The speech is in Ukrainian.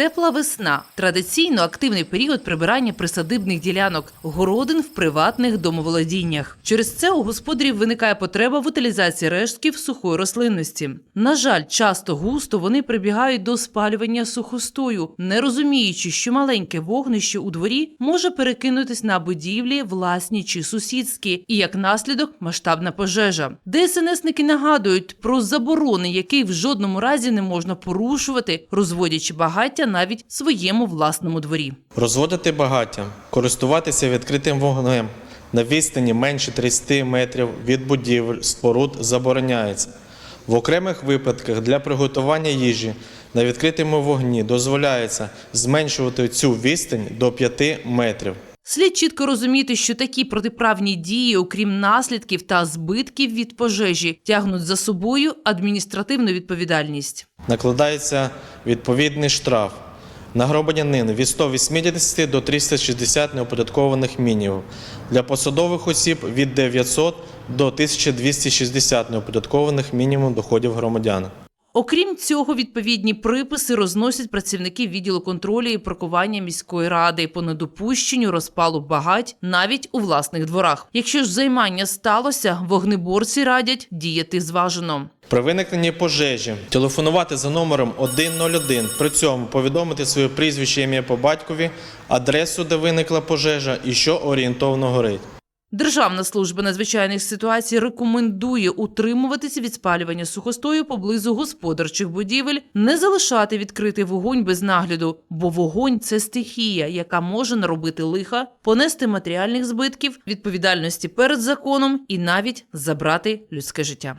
Тепла весна традиційно активний період прибирання присадибних ділянок, городин в приватних домоволодіннях. Через це у господарів виникає потреба в утилізації рештків сухої рослинності. На жаль, часто густо вони прибігають до спалювання сухостою, не розуміючи, що маленьке вогнище у дворі може перекинутись на будівлі, власні чи сусідські, і як наслідок масштабна пожежа. ДСНСники нагадують про заборони, які в жодному разі не можна порушувати, розводячи багаття навіть своєму власному дворі. Розводити багаття, користуватися відкритим вогнем на відстані менше 30 метрів від будівель споруд забороняється. В окремих випадках для приготування їжі на відкритому вогні дозволяється зменшувати цю відстань до 5 метрів. Слід чітко розуміти, що такі протиправні дії, окрім наслідків та збитків від пожежі, тягнуть за собою адміністративну відповідальність. Накладається відповідний штраф на громадянина від 180 до 360 неоподаткованих мінімумів. Для посадових осіб від 900 до 1260 неоподаткованих мінімум доходів громадян. Окрім цього, відповідні приписи розносять працівники відділу контролю і паркування міської ради по недопущенню розпалу багать навіть у власних дворах. Якщо ж займання сталося, вогнеборці радять діяти зважено. При виникненні пожежі телефонувати за номером 101, при цьому повідомити своє прізвище ім'я по батькові, адресу, де виникла пожежа і що орієнтовно горить. Державна служба надзвичайних ситуацій рекомендує утримуватися від спалювання сухостою поблизу господарчих будівель, не залишати відкритий вогонь без нагляду, бо вогонь це стихія, яка може наробити лиха, понести матеріальних збитків, відповідальності перед законом і навіть забрати людське життя.